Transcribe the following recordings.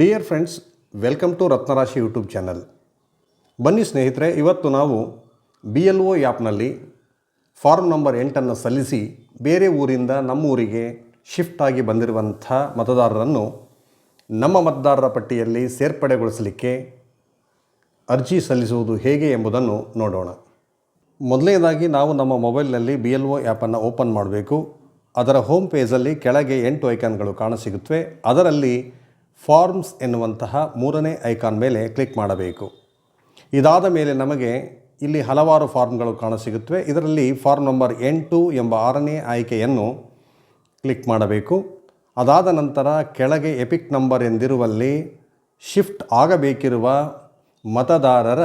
Dear friends welcome to Ratnarashi YouTube channel ಬನ್ನಿ ಸ್ನೇಹಿತರೆ, ಇವತ್ತು ನಾವು ಬಿ ಎಲ್ ಒ ಆ್ಯಪ್ನಲ್ಲಿ ಫಾರ್ಮ್ ನಂಬರ್ ಎಂಟನ್ನು ಸಲ್ಲಿಸಿ ಬೇರೆ ಊರಿಂದ ನಮ್ಮ ಊರಿಗೆ ಶಿಫ್ಟ್ ಆಗಿ ಬಂದಿರುವಂಥ ಮತದಾರರನ್ನು ನಮ್ಮ ಮತದಾರರ ಪಟ್ಟಿಯಲ್ಲಿ ಸೇರ್ಪಡೆಗೊಳಿಸಲಿಕ್ಕೆ ಅರ್ಜಿ ಸಲ್ಲಿಸುವುದು ಹೇಗೆ ಎಂಬುದನ್ನು ನೋಡೋಣ. ಮೊದಲನೇದಾಗಿ ನಾವು ನಮ್ಮ ಮೊಬೈಲ್ನಲ್ಲಿ ಬಿ ಎಲ್ ಒ ಆ್ಯಪನ್ನು ಓಪನ್ ಮಾಡಬೇಕು. ಅದರ ಹೋಮ್ ಪೇಜಲ್ಲಿ ಕೆಳಗೆ ಎಂಟು ಐಕಾನ್ಗಳು ಕಾಣಸಿಗುತ್ತವೆ. ಅದರಲ್ಲಿ ಫಾರ್ಮ್ಸ್ ಎನ್ನುವಂತಹ ಮೂರನೇ ಐಕಾನ್ ಮೇಲೆ ಕ್ಲಿಕ್ ಮಾಡಬೇಕು. ಇದಾದ ಮೇಲೆ ನಮಗೆ ಇಲ್ಲಿ ಹಲವಾರು ಫಾರ್ಮ್ಗಳು ಕಾಣಸಿಗುತ್ತವೆ. ಇದರಲ್ಲಿ ಫಾರ್ಮ್ ನಂಬರ್ ಎಂಟು ಎಂಬ ಆರನೇ ಆಯ್ಕೆಯನ್ನು ಕ್ಲಿಕ್ ಮಾಡಬೇಕು. ಅದಾದ ನಂತರ ಕೆಳಗೆ ಎಪಿಕ್ ನಂಬರ್ ಎಂದಿರುವಲ್ಲಿ ಶಿಫ್ಟ್ ಆಗಬೇಕಿರುವ ಮತದಾರರ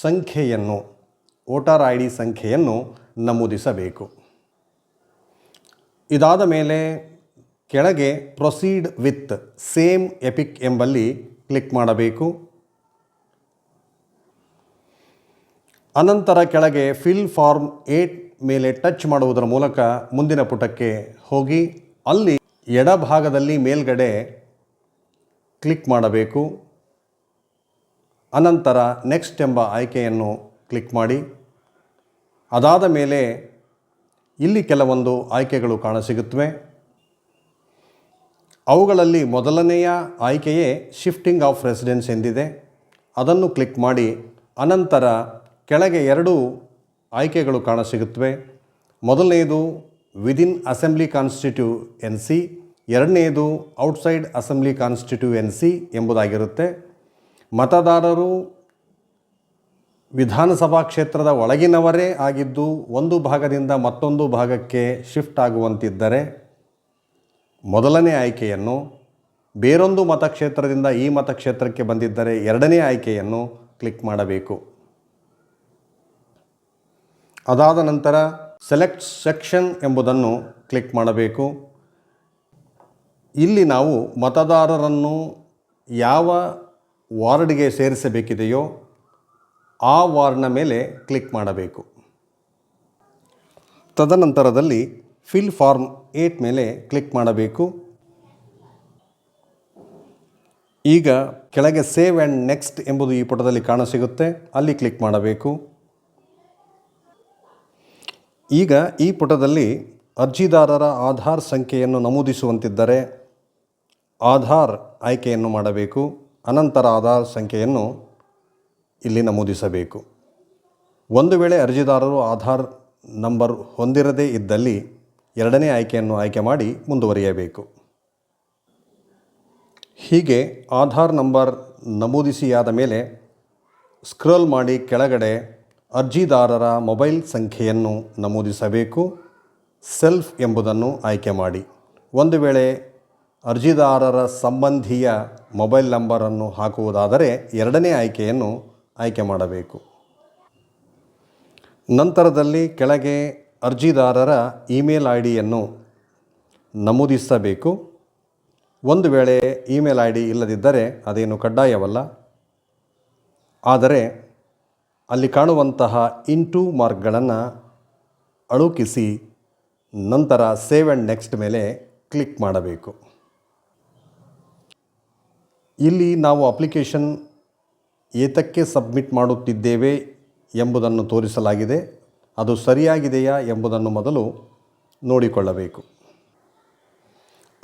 ಸಂಖ್ಯೆಯನ್ನು, ವೋಟರ್ ಐ ಡಿ ಸಂಖ್ಯೆಯನ್ನು ನಮೂದಿಸಬೇಕು. ಇದಾದ ಮೇಲೆ ಕೆಳಗೆ ಪ್ರೊಸೀಡ್ ವಿತ್ ಸೇಮ್ ಎಪಿಕ್ ಎಂಬಲ್ಲಿ ಕ್ಲಿಕ್ ಮಾಡಬೇಕು. ಅನಂತರ ಕೆಳಗೆ ಫಿಲ್ ಫಾರ್ಮ್ ಏಟ್ ಮೇಲೆ ಟಚ್ ಮಾಡುವುದರ ಮೂಲಕ ಮುಂದಿನ ಪುಟಕ್ಕೆ ಹೋಗಿ. ಅಲ್ಲಿ ಎಡಭಾಗದಲ್ಲಿ ಮೇಲ್ಗಡೆ ಕ್ಲಿಕ್ ಮಾಡಬೇಕು. ಅನಂತರ ನೆಕ್ಸ್ಟ್ ಎಂಬ ಆಯ್ಕೆಯನ್ನು ಕ್ಲಿಕ್ ಮಾಡಿ. ಅದಾದ ಮೇಲೆ ಇಲ್ಲಿ ಕೆಲವೊಂದು ಆಯ್ಕೆಗಳು ಕಾಣಸಿಗುತ್ತವೆ. ಅವುಗಳಲ್ಲಿ ಮೊದಲನೆಯ ಆಯ್ಕೆಯೇ ಶಿಫ್ಟಿಂಗ್ ಆಫ್ ರೆಸಿಡೆನ್ಸ್ ಎಂದಿದೆ. ಅದನ್ನು ಕ್ಲಿಕ್ ಮಾಡಿ, ಅನಂತರ ಕೆಳಗೆ ಎರಡು ಆಯ್ಕೆಗಳು ಕಾಣಸಿಗುತ್ತವೆ. ಮೊದಲನೆಯದು ವಿದಿನ್ ಅಸೆಂಬ್ಲಿ ಕಾನ್ಸ್ಟಿಟ್ಯೂಯೆನ್ಸಿ ಎರಡನೆಯದು ಔಟ್ಸೈಡ್ ಅಸೆಂಬ್ಲಿ ಕಾನ್ಸ್ಟಿಟ್ಯೂಯೆನ್ಸಿ ಎಂಬುದಾಗಿರುತ್ತೆ. ಮತದಾರರು ವಿಧಾನಸಭಾ ಕ್ಷೇತ್ರದ ಒಳಗಿನವರೇ ಆಗಿದ್ದು ಒಂದು ಭಾಗದಿಂದ ಮತ್ತೊಂದು ಭಾಗಕ್ಕೆ ಶಿಫ್ಟ್ ಆಗುವಂತಿದ್ದರೆ ಮೊದಲನೇ ಆಯ್ಕೆಯನ್ನು ಬೇರೊಂದು ಮತಕ್ಷೇತ್ರದಿಂದ ಈ ಮತಕ್ಷೇತ್ರಕ್ಕೆ ಬಂದಿದ್ದರೆ ಎರಡನೇ ಆಯ್ಕೆಯನ್ನು ಕ್ಲಿಕ್ ಮಾಡಬೇಕು. ಅದಾದ ನಂತರ ಸೆಲೆಕ್ಟ್ ಸೆಕ್ಷನ್ ಎಂಬುದನ್ನು ಕ್ಲಿಕ್ ಮಾಡಬೇಕು. ಇಲ್ಲಿ ನಾವು ಮತದಾರರನ್ನು ಯಾವ ವಾರ್ಡ್ಗೆ ಸೇರಿಸಬೇಕಿದೆಯೋ ಆ ವಾರ್ಡ್ನ ಮೇಲೆ ಕ್ಲಿಕ್ ಮಾಡಬೇಕು. ತದನಂತರದಲ್ಲಿ ಫಿಲ್ ಫಾರ್ಮ್ ಏಟ್ ಮೇಲೆ ಕ್ಲಿಕ್ ಮಾಡಬೇಕು. ಈಗ ಕೆಳಗೆ ಸೇವ್ ಆ್ಯಂಡ್ ನೆಕ್ಸ್ಟ್ ಎಂಬುದು ಈ ಪುಟದಲ್ಲಿ ಕಾಣಸಿಗುತ್ತೆ ಅಲ್ಲಿ ಕ್ಲಿಕ್ ಮಾಡಬೇಕು. ಈಗ ಈ ಪುಟದಲ್ಲಿ ಅರ್ಜಿದಾರರ ಆಧಾರ್ ಸಂಖ್ಯೆಯನ್ನು ನಮೂದಿಸುವಂತಿದ್ದರೆ ಆಧಾರ್ ಆಯ್ಕೆಯನ್ನು ಮಾಡಬೇಕು. ಅನಂತರ ಆಧಾರ್ ಸಂಖ್ಯೆಯನ್ನು ಇಲ್ಲಿ ನಮೂದಿಸಬೇಕು. ಒಂದು ವೇಳೆ ಅರ್ಜಿದಾರರು ಆಧಾರ್ ನಂಬರ್ ಹೊಂದಿರದೇ ಇದ್ದಲ್ಲಿ ಎರಡನೇ ಆಯ್ಕೆಯನ್ನು ಆಯ್ಕೆ ಮಾಡಿ ಮುಂದುವರಿಯಬೇಕು. ಹೀಗೆ ಆಧಾರ್ ನಂಬರ್ ನಮೂದಿಸಿಯಾದ ಮೇಲೆ ಸ್ಕ್ರೋಲ್ ಮಾಡಿ ಕೆಳಗಡೆ ಅರ್ಜಿದಾರರ ಮೊಬೈಲ್ ಸಂಖ್ಯೆಯನ್ನು ನಮೂದಿಸಬೇಕು. ಸೆಲ್ಫ್ ಎಂಬುದನ್ನು ಆಯ್ಕೆ ಮಾಡಿ. ಒಂದು ವೇಳೆ ಅರ್ಜಿದಾರರ ಸಂಬಂಧಿಯ ಮೊಬೈಲ್ ನಂಬರನ್ನು ಹಾಕುವುದಾದರೆ ಎರಡನೇ ಆಯ್ಕೆಯನ್ನು ಆಯ್ಕೆ ಮಾಡಬೇಕು. ನಂತರದಲ್ಲಿ ಕೆಳಗೆ ಅರ್ಜಿದಾರರ ಇಮೇಲ್ ಐ ಡಿಯನ್ನು ನಮೂದಿಸಬೇಕು. ಒಂದು ವೇಳೆ ಇಮೇಲ್ ಐ ಡಿ ಇಲ್ಲದಿದ್ದರೆ ಅದೇನು ಕಡ್ಡಾಯವಲ್ಲ. ಆದರೆ ಅಲ್ಲಿ ಕಾಣುವಂತಹ ಇಂಟು ಮಾರ್ಕ್ಗಳನ್ನು ಅಳುಕಿಸಿ ನಂತರ ಸೇವ್ ಆ್ಯಂಡ್ ನೆಕ್ಸ್ಟ್ ಮೇಲೆ ಕ್ಲಿಕ್ ಮಾಡಬೇಕು. ಇಲ್ಲಿ ನಾವು ಅಪ್ಲಿಕೇಶನ್ ಏತಕ್ಕೆ ಸಬ್ಮಿಟ್ ಮಾಡುತ್ತಿದ್ದೇವೆ ಎಂಬುದನ್ನು ತೋರಿಸಲಾಗಿದೆ. ಅದು ಸರಿಯಾಗಿದೆಯಾ ಎಂಬುದನ್ನು ಮೊದಲು ನೋಡಿಕೊಳ್ಳಬೇಕು.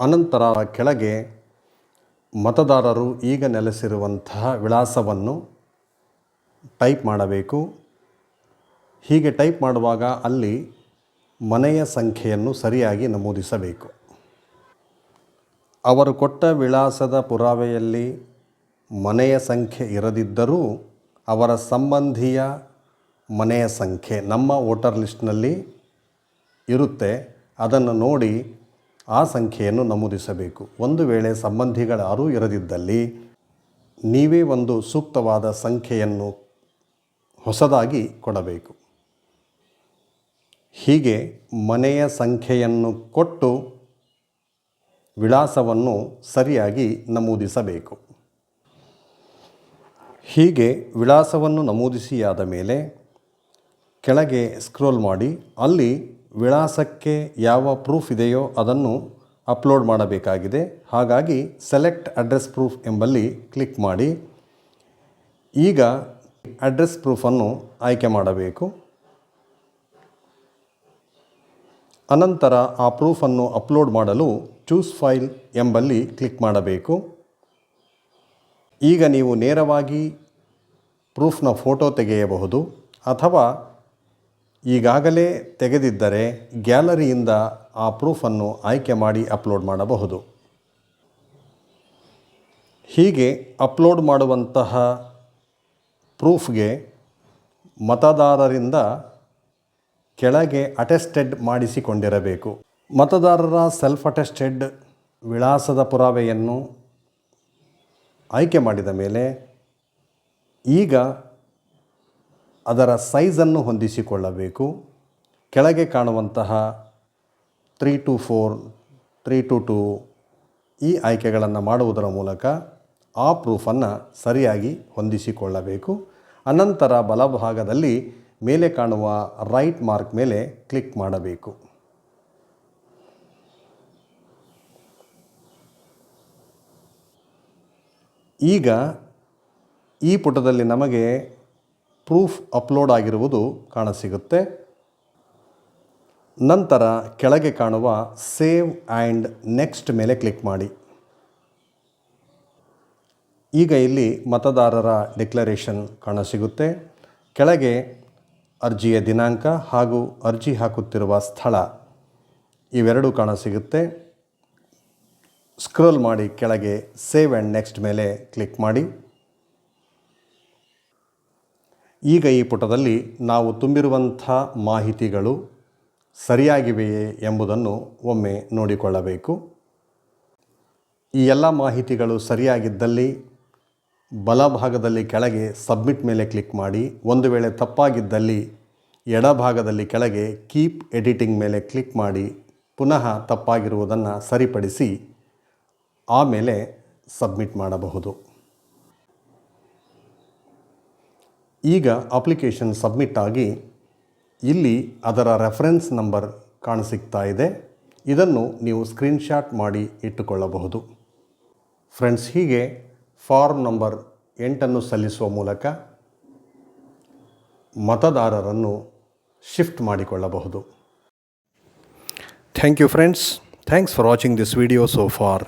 ಅನಂತರ ಕೆಳಗೆ ಮತದಾರರು ಈಗ ನೆಲೆಸಿರುವಂತಹ ವಿಳಾಸವನ್ನು ಟೈಪ್ ಮಾಡಬೇಕು. ಹೀಗೆ ಟೈಪ್ ಮಾಡುವಾಗ ಅಲ್ಲಿ ಮನೆಯ ಸಂಖ್ಯೆಯನ್ನು ಸರಿಯಾಗಿ ನಮೂದಿಸಬೇಕು. ಅವರು ಕೊಟ್ಟ ವಿಳಾಸದ ಪುರಾವೆಯಲ್ಲಿ ಮನೆಯ ಸಂಖ್ಯೆ ಇರದಿದ್ದರೂ ಅವರ ಸಂಬಂಧಿಯ ಮನೆಯ ಸಂಖ್ಯೆ ನಮ್ಮ ವೋಟರ್ ಲಿಸ್ಟ್ನಲ್ಲಿ ಇರುತ್ತೆ. ಅದನ್ನು ನೋಡಿ ಆ ಸಂಖ್ಯೆಯನ್ನು ನಮೂದಿಸಬೇಕು. ಒಂದು ವೇಳೆ ಸಂಬಂಧಿಗಳು ಯಾರೂ ಇರದಿದ್ದಲ್ಲಿ ನೀವೇ ಒಂದು ಸೂಕ್ತವಾದ ಸಂಖ್ಯೆಯನ್ನು ಹೊಸದಾಗಿ ಕೊಡಬೇಕು. ಹೀಗೆ ಮನೆಯ ಸಂಖ್ಯೆಯನ್ನು ಕೊಟ್ಟು ವಿಳಾಸವನ್ನು ಸರಿಯಾಗಿ ನಮೂದಿಸಬೇಕು. ಹೀಗೆ ವಿಳಾಸವನ್ನು ನಮೂದಿಸಿಯಾದ ಮೇಲೆ ಕೆಳಗೆ ಸ್ಕ್ರೋಲ್ ಮಾಡಿ, ಅಲ್ಲಿ ವಿಳಾಸಕ್ಕೆ ಯಾವ ಪ್ರೂಫ್ ಇದೆಯೋ ಅದನ್ನು ಅಪ್ಲೋಡ್ ಮಾಡಬೇಕಾಗಿದೆ. ಹಾಗಾಗಿ ಸೆಲೆಕ್ಟ್ ಅಡ್ರೆಸ್ ಪ್ರೂಫ್ ಎಂಬಲ್ಲಿ ಕ್ಲಿಕ್ ಮಾಡಿ. ಈಗ ಅಡ್ರೆಸ್ ಪ್ರೂಫನ್ನು ಆಯ್ಕೆ ಮಾಡಬೇಕು. ಅನಂತರ ಆ ಪ್ರೂಫನ್ನು ಅಪ್ಲೋಡ್ ಮಾಡಲು ಚೂಸ್ ಫೈಲ್ ಎಂಬಲ್ಲಿ ಕ್ಲಿಕ್ ಮಾಡಬೇಕು. ಈಗ ನೀವು ನೇರವಾಗಿ ಪ್ರೂಫ್ನ ಫೋಟೋ ತೆಗೆಯಬಹುದು, ಅಥವಾ ಈಗಾಗಲೇ ತೆಗೆದಿದ್ದರೆ ಗ್ಯಾಲರಿಯಿಂದ ಆ ಪ್ರೂಫನ್ನು ಆಯ್ಕೆ ಮಾಡಿ ಅಪ್ಲೋಡ್ ಮಾಡಬಹುದು. ಹೀಗೆ ಅಪ್ಲೋಡ್ ಮಾಡುವಂತಹ ಪ್ರೂಫ್ಗೆ ಮತದಾರರಿಂದ ಕೆಳಗೆ ಅಟೆಸ್ಟೆಡ್ ಮಾಡಿಸಿಕೊಂಡಿರಬೇಕು. ಮತದಾರರ ಸೆಲ್ಫ್ ಅಟೆಸ್ಟೆಡ್ ವಿಳಾಸದ ಪುರಾವೆಯನ್ನು ಆಯ್ಕೆ ಮಾಡಿದ ಮೇಲೆ ಈಗ ಅದರ ಸೈಜನ್ನು ಹೊಂದಿಸಿಕೊಳ್ಳಬೇಕು. ಕೆಳಗೆ ಕಾಣುವಂತಹ three to four three to two ಈ ಆಯ್ಕೆಗಳನ್ನು ಮಾಡುವುದರ ಮೂಲಕ ಆ ಪ್ರೂಫನ್ನು ಸರಿಯಾಗಿ ಹೊಂದಿಸಿಕೊಳ್ಳಬೇಕು. ಅನಂತರ ಬಲಭಾಗದಲ್ಲಿ ಮೇಲೆ ಕಾಣುವ ರೈಟ್ ಮಾರ್ಕ್ ಮೇಲೆ ಕ್ಲಿಕ್ ಮಾಡಬೇಕು. ಈಗ ಈ ಪುಟದಲ್ಲಿ ನಮಗೆ ಪ್ರೂಫ್ ಅಪ್ಲೋಡ್ ಆಗಿರುವುದು ಕಾಣಸಿಗುತ್ತೆ. ನಂತರ ಕೆಳಗೆ ಕಾಣುವ ಸೇವ್ ಆ್ಯಂಡ್ ನೆಕ್ಸ್ಟ್ ಮೇಲೆ ಕ್ಲಿಕ್ ಮಾಡಿ. ಈಗ ಇಲ್ಲಿ ಮತದಾರರ ಡಿಕ್ಲರೇಷನ್ ಕಾಣಸಿಗುತ್ತೆ. ಕೆಳಗೆ ಅರ್ಜಿಯ ದಿನಾಂಕ ಹಾಗೂ ಅರ್ಜಿ ಹಾಕುತ್ತಿರುವ ಸ್ಥಳ ಇವೆರಡೂ ಕಾಣಸಿಗುತ್ತೆ. ಸ್ಕ್ರೋಲ್ ಮಾಡಿ ಕೆಳಗೆ ಸೇವ್ ಆ್ಯಂಡ್ ನೆಕ್ಸ್ಟ್ ಮೇಲೆ ಕ್ಲಿಕ್ ಮಾಡಿ. ಈಗ ಈ ಪುಟದಲ್ಲಿ ನಾವು ತುಂಬಿರುವಂಥ ಮಾಹಿತಿಗಳು ಸರಿಯಾಗಿವೆಯೇ ಎಂಬುದನ್ನು ಒಮ್ಮೆ ನೋಡಿಕೊಳ್ಳಬೇಕು. ಈ ಎಲ್ಲ ಮಾಹಿತಿಗಳು ಸರಿಯಾಗಿದ್ದಲ್ಲಿ ಬಲಭಾಗದಲ್ಲಿ ಕೆಳಗೆ ಸಬ್ಮಿಟ್ ಮೇಲೆ ಕ್ಲಿಕ್ ಮಾಡಿ, ಒಂದು ವೇಳೆ ತಪ್ಪಾಗಿದ್ದಲ್ಲಿ ಎಡಭಾಗದಲ್ಲಿ ಕೆಳಗೆ ಕೀಪ್ ಎಡಿಟಿಂಗ್ ಮೇಲೆ ಕ್ಲಿಕ್ ಮಾಡಿ, ಪುನಃ ತಪ್ಪಾಗಿರುವುದನ್ನು ಸರಿಪಡಿಸಿ, ಆಮೇಲೆ ಸಬ್ಮಿಟ್ ಮಾಡಬಹುದು. ಈಗ ಅಪ್ಲಿಕೇಶನ್ ಸಬ್ಮಿಟ್ ಆಗಿ ಇಲ್ಲಿ ಅದರ ರೆಫರೆನ್ಸ್ ನಂಬರ್ ಕಾಣಸಿಗ್ತಾ ಇದೆ. ಇದನ್ನು ನೀವು ಸ್ಕ್ರೀನ್ಶಾಟ್ ಮಾಡಿ ಇಟ್ಟುಕೊಳ್ಳಬಹುದು. ಫ್ರೆಂಡ್ಸ್, ಹೀಗೆ ಫಾರ್ಮ್ ನಂಬರ್ ಎಂಟನ್ನು ಸಲ್ಲಿಸುವ ಮೂಲಕ ಮತದಾರರನ್ನು ಶಿಫ್ಟ್ ಮಾಡಿಕೊಳ್ಳಬಹುದು. Thank you friends. Thanks for watching this video so far.